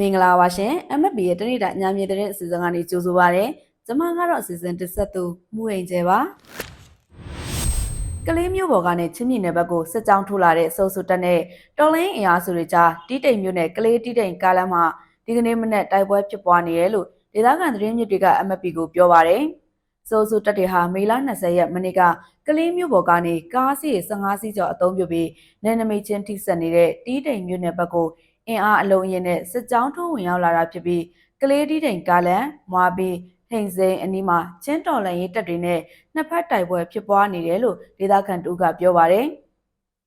မင်္ဂလာပါရှင် MFB ရဲ့တနေ့တာညမြေသတင်းအစီအစဉ်ကနေကြိုဆိုပါရစေ။ကျွန်မကတော့အစီအစဉ်တစ်ဆက်သူမှုအိမ်ကျဲပါ။ကလေးမျိုးပေါ်ကနေချင်းမြင့်နယ်ဘက်ကိုစစ်ကြောင်းထိုးလာတဲ့စိုးစုတက်နဲ့တော်လင်းအင်အားစုတွေကြားတီးတိမ်မျိုးနဲ့ကလေးတီးတိမ်ကားလမ်းမှာဒီကနေ့မနေ့တိုက်ပွဲဖြစ်ပွားနေတယ်လို့ဒေသခံသတင်းမြစ်တွေက MFB ကိုပြောပါရစေ။စိုးစုတက်တွေဟာမေလ20ရက်မနေ့ကကလေးမျိုးပေါ်ကနေကားစီး15စီးကျော်အသုံးပြုပြီးနယ်နိမိတ်ချင်းထိစပ်နေတဲ့တီးတိမ်မျိုးနယ်ဘက်ကို အင်အားအလုံးအရင်နဲ့စစ်ကြောင်းထိုးဝင်ရောက်လာတာဖြစ်ပြီးကလေးတီးတိမ်ကားလန်မွာဘီဟိန်စိန်အနီးမှာချင်းတော်လန်ရေးတပ်တွေနဲ့နှစ်ဖက်တိုက်ပွဲဖြစ်ပွားနေတယ်လို့ဒေသခံတူကပြောပါတယ်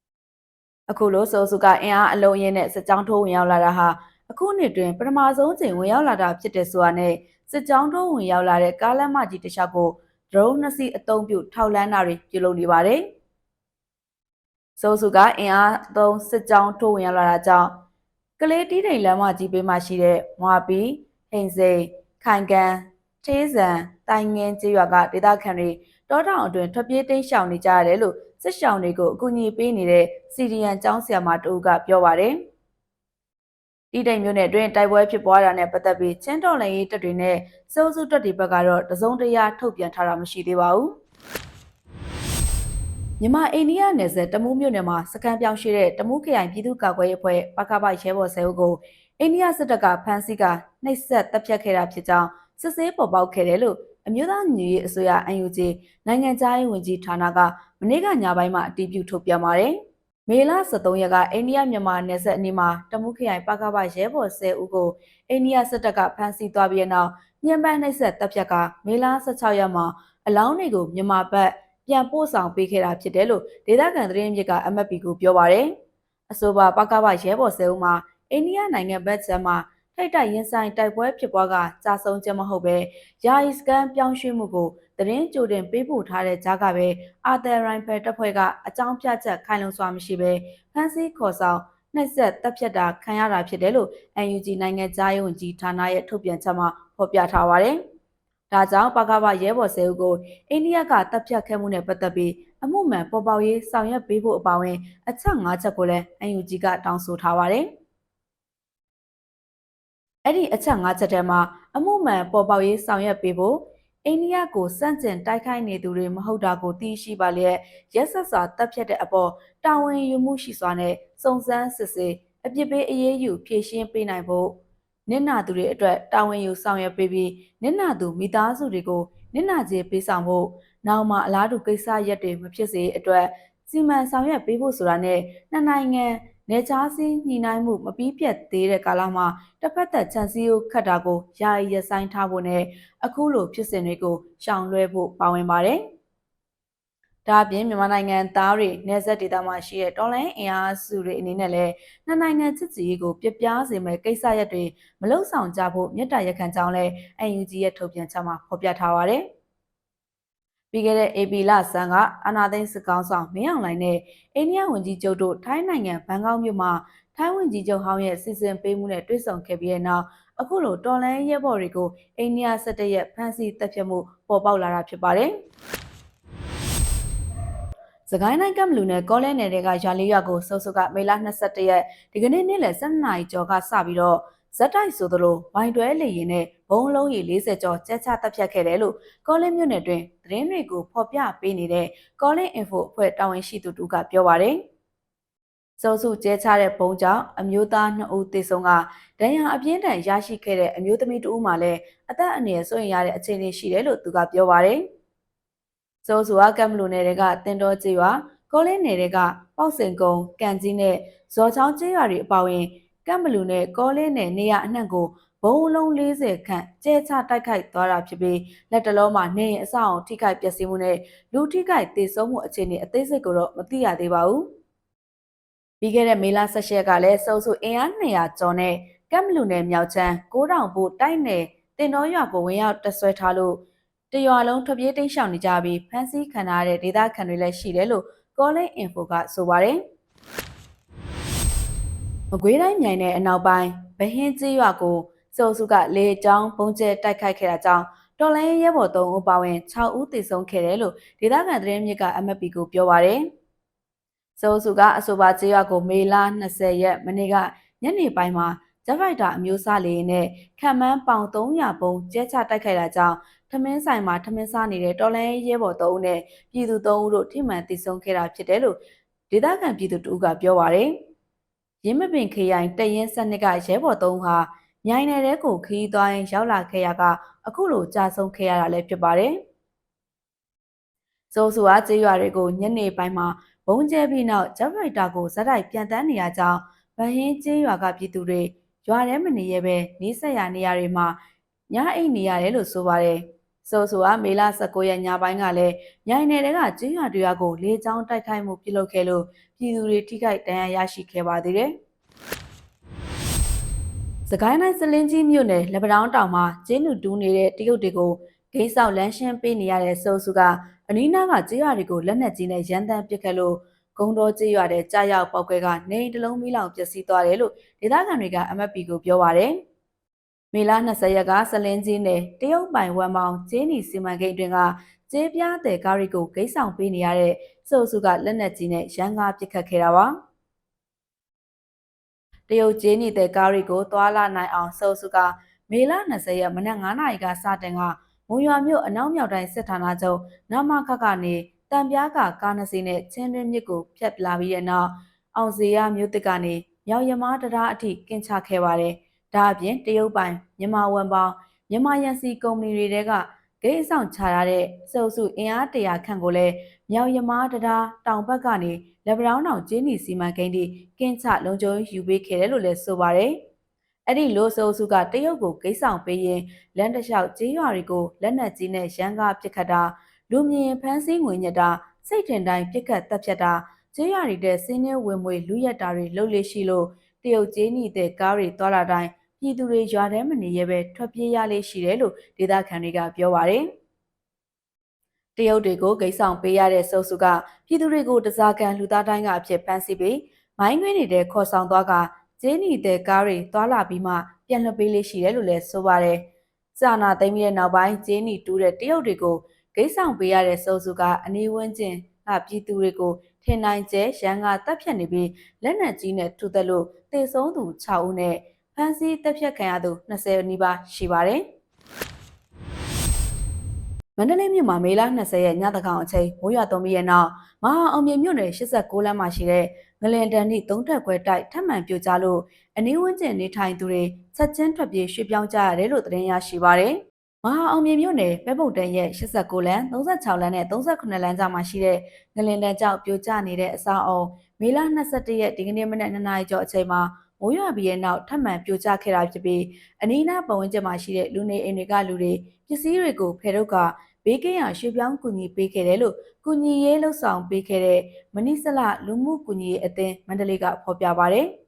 ။အခုလိုဆိုစုကအင်အားအလုံးအရင်နဲ့စစ်ကြောင်းထိုးဝင်ရောက်လာတာဟာအခုနှစ်တွင်ပထမဆုံးချိန်ဝင်ရောက်လာတာဖြစ်တဲ့ဆိုတာနဲ့စစ်ကြောင်းထိုးဝင်ရောက်လာတဲ့ကားလမ်းမကြီးတစ်လျှောက်ကို drone နှစ်စီးအသုံးပြုထောက်လန်းတာတွေပြုလုပ်နေပါတယ်။ဆိုစုကအင်အားသုံးစစ်ကြောင်းထိုးဝင်ရောက်လာတာကြောင့် ကလေးတီးတိမ်လမ်းမကြီးဘေးမှာရှိတဲ့မွာပီဟိန်စိန်ခိုင်ကန်သေးစံတိုင်ငင်းကျေးရွာကဒေသခံတွေတောတောင်အတွင်းထွက်ပြေးတိမ်းရှောင်နေကြရတယ်လို့စစ်ရှောင်တွေကိုအကူအညီပေးနေတဲ့စီဒီယန်ကျောင်းဆရာမတူကပြောပါတယ်တီးတိမ်မျိုးနဲ့အတွင်းတိုက်ပွဲဖြစ်ပွားတာနဲ့ပတ်သက်ပြီးချင်းတော်လည်းရေးတပ်တွေနဲ့စိုးစုတပ်တွေဘက်ကတော့တစုံတရာထုတ်ပြန်ထားတာမရှိသေးပါဘူး မြန်မာအိန္ဒိယနယ်စပ်တမူးမြို့နယ်မှာစကန်ပြောင်းရှိတဲ့တမူးခရိုင်ပြည်သူ့ကာကွယ်ရေးအဖွဲ့ပကပရဲဘော်ဆဲအုပ်ကိုအိန္ဒိယစစ်တပ်ကဖမ်းဆီးကနှိပ်စက်တပ်ဖြတ်ခဲ့တာဖြစ်ကြောင်းစစ်ဆေးပေါ်ပေါက်ခဲ့တယ်လို့အမျိုးသားညီရေးအစိုးရ UNG နိုင်ငံခြားရေးဝန်ကြီးဌာနကမနေ့ကညပိုင်းမှာအတည်ပြုထုတ်ပြန်ပါတယ်။မေလ23ရက်ကအိန္ဒိယမြန်မာနယ်စပ်အနီးမှာတမူးခရိုင်ပကပရဲဘော်ဆဲဦးကိုအိန္ဒိယစစ်တပ်ကဖမ်းဆီးသွားပြီးတဲ့နောက်ညံပန်းနှိပ်စက်တပ်ဖြတ်ကမေလ16ရက်မှာအလောင်းတွေကိုမြန်မာဘက် ပြန်ပို့ဆောင်ပေးခဲ့တာဖြစ်တယ်လို့ဒေသခံသတင်းမြစ်က MFP ကိုပြောပါရယ်အဆိုပါပကပရဲဘော်ဆဲဦးမှာအိန္ဒိယနိုင်ငံဘက်ခြမ်းမှာထိတ်တိုက်ရင်ဆိုင်တိုက်ပွဲဖြစ်ပွားကကြာဆုံးခြင်းမဟုတ်ပဲယာယီစကန်ပြောင်းရွှေ့မှုကိုသတင်းကြိုတင်ပေးပို့ထားတဲ့ကြားကပဲအာသယ်ရိုင်ဖယ်တပ်ဖွဲ့ကအကြောင်းပြချက်ခိုင်လုံစွာမရှိပဲဖမ်းဆီးခေါ်ဆောင်နှိပ်စက်တပ်ဖြတ်တာခံရတာဖြစ်တယ်လို့ UNG နိုင်ငံသားရေးဝန်ကြီးဌာနရဲ့ထုတ်ပြန်ချက်မှာဖော်ပြထားပါတယ်။ ဒါကြောင့်ပကပရဲဘော်ဆဲဦးကိုအိန္ဒိယကတပ်ဖြတ်ခဲ့မှုနဲ့ပတ်သက်ပြီးအမှုမှန်ပေါ်ပေါက်ရေးဆောင်ရွက်ပေးဖို့အပါအဝင်အချက်၅ချက်ကိုလည်း UNG ကတောင်းဆိုထားပါတယ်။အဲ့ဒီအချက်၅ချက်ထဲမှာအမှုမှန်ပေါ်ပေါက်ရေးဆောင်ရွက်ပေးဖို့အိန္ဒိယကိုစန့်ကျင်တိုက်ခိုက်နေသူတွေမဟုတ်တာကိုသိရှိပါလျက်ရက်ဆက်စွာတပ်ဖြတ်တဲ့အပေါ်တာဝန်ယူမှုရှိစွာနဲ့စုံစမ်းစစ်ဆေးအပြစ်ပေးအရေးယူဖြေရှင်းပေးနိုင်ဖို့ နစ်နာသူတွေအတွက်တာဝန်ယူဆောင်ရွက်ပေးပြီးနစ်နာသူမိသားစုတွေကိုနစ်နာကြေးပေးဆောင်ဖို့နောက်မှအလားတူကိစ္စရက်တွေမဖြစ်စေအတွက်စီမံဆောင်ရွက်ပေးဖို့ဆိုတာနဲ့နှစ်နိုင်ငံနေချားစည်းညှိနှိုင်းမှုမပြီးပြတ်သေးတဲ့ကာလမှာတစ်ဖက်သက်ခြံစည်းကိုခတ်တာကိုယာယီရပ်ဆိုင်းထားဖို့နဲ့အခုလိုဖြစ်စဉ်တွေကိုရှောင်လွှဲဖို့ပါဝင်ပါတယ်။ ဒါအပြင်မြန်မာနိုင်ငံသားတွေနေဆက်ဒေသမှာရှိတဲ့တော်လိုင်းအင်အားစုတွေအနေနဲ့လည်းနှစ်နိုင်ငံချစ်ကြည်ရေးကိုပြပြစေမဲ့ကိစ္စရပ်တွေမလုံဆောင်ကြဖို့မြစ်တာရက်ခံကြောင်းလဲ UNG ရဲ့ထုတ်ပြန်ချက်မှာဖော်ပြထားပါတယ်။ပြီးခဲ့တဲ့ AP လဆန်းကအာနာသိန်းစစ်ကောင်ဆောင်မင်းအောင်လှိုင်နဲ့အိန္ဒိယဝန်ကြီးချုပ်တို့ထိုင်းနိုင်ငံဘန်ကောက်မြို့မှာထိုင်းဝန်ကြီးချုပ်ဟောင်းရဲ့စီစဉ်ပေးမှုနဲ့တွေ့ဆုံခဲ့ပြီးတဲ့နောက်အခုလိုတော်လန်ရဲဘော်တွေကိုအိန္ဒိယစစ်တပ်ရဲ့ဖမ်းဆီးတပ်ဖြတ်မှုပေါ်ပေါက်လာတာဖြစ်ပါတယ်။ စကိုင်းတိုင်းကမလူနယ်ကောလဲနယ်တွေကရွာလေးရွာကိုစုပ်စုပ်ကမေလ22ရက်ဒီကနေ့နေ့လယ်7နာရီကျော်ကစပြီးတော့ဇက်တိုက်ဆိုသလိုဝိုင်တွဲလေရင်နဲ့ဘုံလုံးရီ40ကျော်ကျက်ချတပ်ဖြတ်ခဲ့တယ်လို့ကောလင်းမြို့နယ်တွင်သတင်းတွေကိုဖော်ပြပေးနေတဲ့ကောလင်း info အဖွဲ့တာဝန်ရှိသူတူကပြောပါတယ်။စုံစုကျဲချတဲ့ဘုံကြောင့်အမျိုးသား2ဦးသေဆုံးကဒဏ်ရာအပြင်းထန်ရရှိခဲ့တဲ့အမျိုးသမီးတဦးမှလည်းအသက်အန္တရာယ်စိုးရိမ်ရတဲ့အခြေအနေရှိတယ်လို့သူကပြောပါတယ်။ စုံစုကကမ်မလူနယ်တွေကတင်တော်ကျေးရွာကောလင်းနယ်တွေကပေါက်စင်ကုန်းကန်ကြီးနဲ့ဇော်ချောင်းကျေးရွာတွေအပါအဝင်ကမ်ဘလူနဲ့ကောလင်းနယ်နေရအနှံ့ကိုဘုံလုံး40ခန့်ကျဲချတိုက်ခိုက်သွားတာဖြစ်ပြီးလက်တလုံးမှာနေရင်အဆောက်အုံထိခိုက်ပျက်စီးမှုနဲ့လူထိခိုက်ဒေဆုံးမှုအခြေအနေအသေးစိတ်ကိုတော့မသိရသေးပါဘူး။ပြီးခဲ့တဲ့မေလ16ရက်ကလည်းစုံစုအင်အား200ကျော်နဲ့ကမ်ဘလူနယ်မြောက်ချမ်း9000ဘို့တိုက်နယ်တင်တော်ရွာကိုဝင်ရောက်တဆွဲထားလို့ တရွာလုံးထွက်ပြေးတိမ်းရှောင်နေကြပြီးဖမ်းဆီးခံရတဲ့ဒေသခံတွေလည်းရှိတယ်လို့ကောလင်းအင်ဖိုကဆိုပါတယ်။မကွေးတိုင်းမြိုင်နယ်အနောက်ပိုင်းဗဟင်းကျေးရွာကိုစုံစုကလေကြောင်းပုံကျဲတိုက်ခိုက်ခဲ့တာကြောင့်တော်လိုင်းရဲဘော်3ဦးပါဝင်6ဦးသေဆုံးခဲ့တယ်လို့ဒေသခံသတင်းမြစ်က MFP ကိုပြောပါရယ်။စုံစုကအဆိုပါကျေးရွာကိုမေလ20ရက်မနေ့ကညနေပိုင်းမှာ ဂျက်ဖိုက်တာအမျိုးအစားလေးနဲ့ခံမှန်းပေါင်300ပုံကျဲချတိုက်ခိုက်တာကြောင့်ထမင်းဆိုင်မှာထမင်းစားနေတဲ့တော်လိုင်းရဲဘော်3ဦးနဲ့ပြည်သူ3ဦးတို့ထိမှန်တိစုံခဲ့တာဖြစ်တယ်လို့ဒေသခံပြည်သူတဦးကပြောပါရယ်ရင်းမပင်ခရိုင်တရင်စနစ်ကရဲဘော်3ဦးဟာမြိုင်နယ်တဲကိုခီးသွားရင်ရောက်လာခဲ့ရကအခုလိုကြာဆုံးခဲ့ရတာလည်းဖြစ်ပါတယ်။စိုးစုအားကျေးရွာတွေကိုညနေပိုင်းမှာဘုံကျဲပြီးနောက်ဂျက်ဖိုက်တာကိုဇက်တိုက်ပြန်တန်းနေရကြောင်းဗဟင်းကျေးရွာကပြည်သူတွေ ရွာထဲမနေရပဲနေဆက်ရနေရတွေမှာညအိတ်နေရတယ်လို့ဆိုပါတယ်။စိုးစုအားမေလ19ရက်ညပိုင်းကလည်းမြိုင်နယ်တဲကကျေးရွာတွေကိုလေကြောင်းတိုက်ခိုက်မှုပြုလုပ်ခဲ့လို့ပြည်သူတွေထိခိုက်ဒဏ်ရာရရှိခဲ့ပါသေးတယ်။စကိုင်းတိုင်းစလင်းကြီးမြို့နယ်လက်ပတောင်းတောင်မှာကျင်းလူတူးနေတဲ့တရုတ်တွေကိုဂိမ်းဆောက်လမ်းရှင်းပေးနေရတဲ့စိုးစုကအနီးနားကကျေးရွာတွေကိုလက်နက်ကြီးနဲ့ရန်တမ်းပစ်ခတ်လို့ ဂုံတော်ကျေးရွာတဲ့ကြားရောက်ပောက်ကွဲကနေအိမ်တစ်လုံးမီးလောင်ပျက်စီးသွားတယ်လို့ဒေသခံတွေက MFP ကိုပြောပါရယ်မေလ20ရက်ကစလင်းကြီးနယ်တရုတ်ပိုင်ဝမ်မောင်ကျင်းနီစီမံကိန်းတွင်ကကျေးပြားတဲ့ကားရီကိုဂိမ်းဆောင်ပေးနေရတဲ့စိုးစုကလက်နက်ကြီးနဲ့ရန်ကားပစ်ခတ်ခဲ့တာပါတရုတ်ကျင်းနေတဲ့ကားရီကိုသွာလာနိုင်အောင်စိုးစုကမေလ20ရက်မနက်9:00နာရီကစတင်ကမုံရွာမြို့အနောက်မြောက်တိုင်းစစ်ဌာနချုပ်နမခကနေ တံပြားကကားနှစ်စီးနဲ့ချင်းတွင်းမြစ်ကိုဖြတ်လာပြီးတဲ့နောက်အောင်စီရမြို့တစ်ကနေမြောက်ရမားတရားအထိကင်ချခဲ့ပါတယ်။ဒါအပြင်တရုတ်ပိုင်မြန်မာဝန်ပေါင်းမြန်မာရန်စီကုမ္ပဏီတွေတဲကဂိတ်အဆောင်ချရတဲ့စုပ်စုအင်အားတရာခန့်ကိုလည်းမြောက်ရမားတရားတောင်ဘက်ကနေလက်ဗရောင်းတောင်ကျင်းနီစီမံကိန်းတီကင်ချလုံခြုံယူပေးခဲ့တယ်လို့လည်းဆိုပါတယ်။အဲ့ဒီလိုဆိုစုကတရုတ်ကိုဂိတ်ဆောင်ပေးရင်လမ်းတစ်လျှောက်ကျေးရွာတွေကိုလက်နက်ကြီးနဲ့ရန်ကားပစ်ခတ်တာ လူမြင်ဖမ်းဆီးငွေညက်တာစိတ်ထင်တိုင်းပြစ်ခတ်တပ်ဖြတ်တာကျေးရွာတွေတဲ့စင်းနှဲဝင်မွေလူရက်တာတွေလှုပ်လေရှိလို့တရုတ်ကျေးနီတဲ့ကားတွေသွားလာတိုင်းပြည်သူတွေရွာထဲမနေရဲပဲထွက်ပြေးရလေးရှိတယ်လို့ဒေသခံတွေကပြောပါတယ်တရုတ်တွေကိုဂိတ်ဆောင်ပေးရတဲ့စုပ်စုကပြည်သူတွေကိုတစားကန်လူသားတိုင်းကအဖြစ်ဖမ်းဆီးပြီးမိုင်းငွေနေတဲ့ခေါ်ဆောင်သွားကဂျင်းနီတဲ့ကားတွေသွားလာပြီးမှပြန်လွှတ်ပေးလေးရှိတယ်လို့လည်းဆိုပါတယ်။စာနာသိမ်းပြီးတဲ့နောက်ပိုင်းဂျင်းနီတူးတဲ့တရုတ်တွေကို ဂိတ်ဆောင်ပေးရတဲ့စုပ်စုကအနီးဝန်းကျင်ကပြည်သူတွေကိုထင်နိုင်ကျဲရန်ကတပ်ဖြတ်နေပြီးလက်နက်ကြီးနဲ့ထုသက်လို့တေဆုံးသူ6ဦးနဲ့ဖမ်းဆီးတပ်ဖြတ်ခံရသူ20နီးပါးရှိပါတယ်။မန္တလေးမြို့မှာမေလ20ရက်ညတကောင်အချိန်မိုးရွာသွန်းပြီးတဲ့နောက်မဟာအောင်မြေမြို့နယ်86လမ်းမှာရှိတဲ့ငလင်တန်ဤသုံးထက်ခွဲတိုက်ထပ်မံပြိုကျလို့အနီးဝန်းကျင်နေထိုင်သူတွေချက်ချင်းထွက်ပြေးရွှေ့ပြောင်းကြရတယ်လို့သတင်းရရှိပါရယ်။ မဟာအောင်မြေမြို့နယ်ပဲပုတ်တန်ရဲ့89လမ်း36လမ်းနဲ့38လမ်းကြားမှာရှိတဲ့ငလင်တန်ကြောက်ပြိုကျနေတဲ့အဆောက်အုံမေလ22ရက်ဒီကနေ့မနက်2နာရီကျော်အချိန်မှာမိုးရွာပြီးတဲ့နောက်ထပ်မံပြိုကျခဲ့တာဖြစ်ပြီးအနီးနားပတ်ဝန်းကျင်မှာရှိတဲ့လူနေအိမ်တွေကလူတွေပစ္စည်းတွေကိုဖယ်ထုတ်ကဘေးကင်းရာရွှေ့ပြောင်းကူညီပေးခဲ့တယ်လို့ကူညီရေးလှုပ်ဆောင်ပေးခဲ့တဲ့မနိစလလူမှုကူညီရေးအသင်းမန္တလေးကဖော်ပြပါဗျ။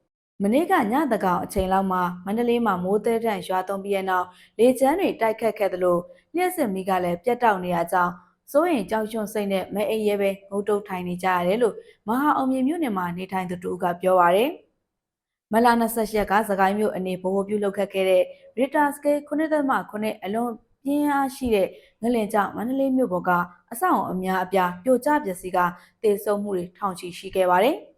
မနေ့ကညတကောင်အချိန်လောက်မှာမန္တလေးမှာမိုးတဲတန့်ရွာသွန်းပြီးတဲ့နောက်လေချမ်းတွေတိုက်ခတ်ခဲ့သလိုလျှက်စစ်မီးကလည်းပြတ်တောက်နေရကြောင်းစိုးရင်ကြောက်ရွံ့စိတ်နဲ့မဲအိပ်ရဲပဲငုတ်တုတ်ထိုင်နေကြရတယ်လို့မဟာအောင်မြေမြို့နယ်မှာနေထိုင်သူတူကပြောပါရယ်မလာ28ရက်ကစကိုင်းမြို့အနေဘိုးဘိုးပြုလုပ်ခဲ့တဲ့ Ritter Scale 9.9အလွန်ပြင်းအားရှိတဲ့ငလင်ကြောင့်မန္တလေးမြို့ပေါ်ကအဆောက်အအုံအများအပြားပြိုကျပျက်စီးကတည်ဆုံမှုတွေထောင်ချီရှိခဲ့ပါတယ်။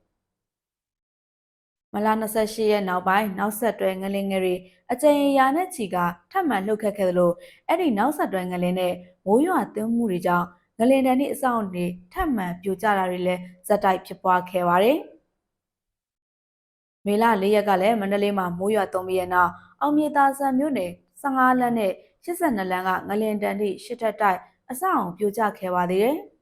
မလာ28ရက်နောက်ပိုင်းနောက်ဆက်တွဲငလင်ငယ်တွေအကြိမ်ရာနဲ့ချီကထပ်မံလှုပ်ခတ်ခဲ့သလိုအဲ့ဒီနောက်ဆက်တွဲငလင်နဲ့မိုးရွာသွန်းမှုတွေကြောင့်ငလင်တန်းဤအဆောက်အုံတွေထပ်မံပြိုကျတာတွေလည်းဇက်တိုက်ဖြစ်ပွားခဲ့ပါတယ်။မေလ၄ရက်ကလည်းမန္တလေးမှာမိုးရွာသွန်းပြီးတဲ့နောက်အောင်မြေသာဆန်မြို့နယ်15လမ်းနဲ့82လမ်းကငလင်တန်ထိရှစ်ထက်တိုက်အဆောက်အုံပြိုကျခဲ့ပါသေးတယ်။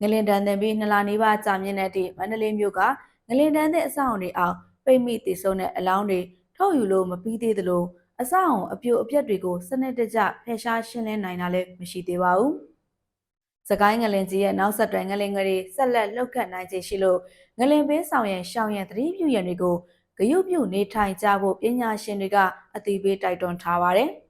ငလင်တန်တင်ပြီးနှစ်လနီးပါးကြာမြင့်တဲ့အထိမန္တလေးမြို့ကငလင်တန်တဲ့အဆောက်အုံတွေအောင်ပိတ်မိတည်ဆုံတဲ့အလောင်းတွေထုတ်ယူလို့မပြီးသေးသလိုအဆောက်အုံအပြိုအပျက်တွေကိုစနစ်တကျဖယ်ရှားရှင်းလင်းနိုင်တာလည်းမရှိသေးပါဘူး။စကိုင်းငလင်ကြီးရဲ့နောက်ဆက်တွဲငလင်ငရီဆက်လက်လှုပ်ခတ်နိုင်ခြေရှိလို့ငလင်ပေးဆောင်ရန်ရှောင်ရန်သတိပြုရန်တွေကိုဂရုပြုနေထိုင်ကြဖို့ပညာရှင်တွေကအသိပေးတိုက်တွန်းထားပါတယ်။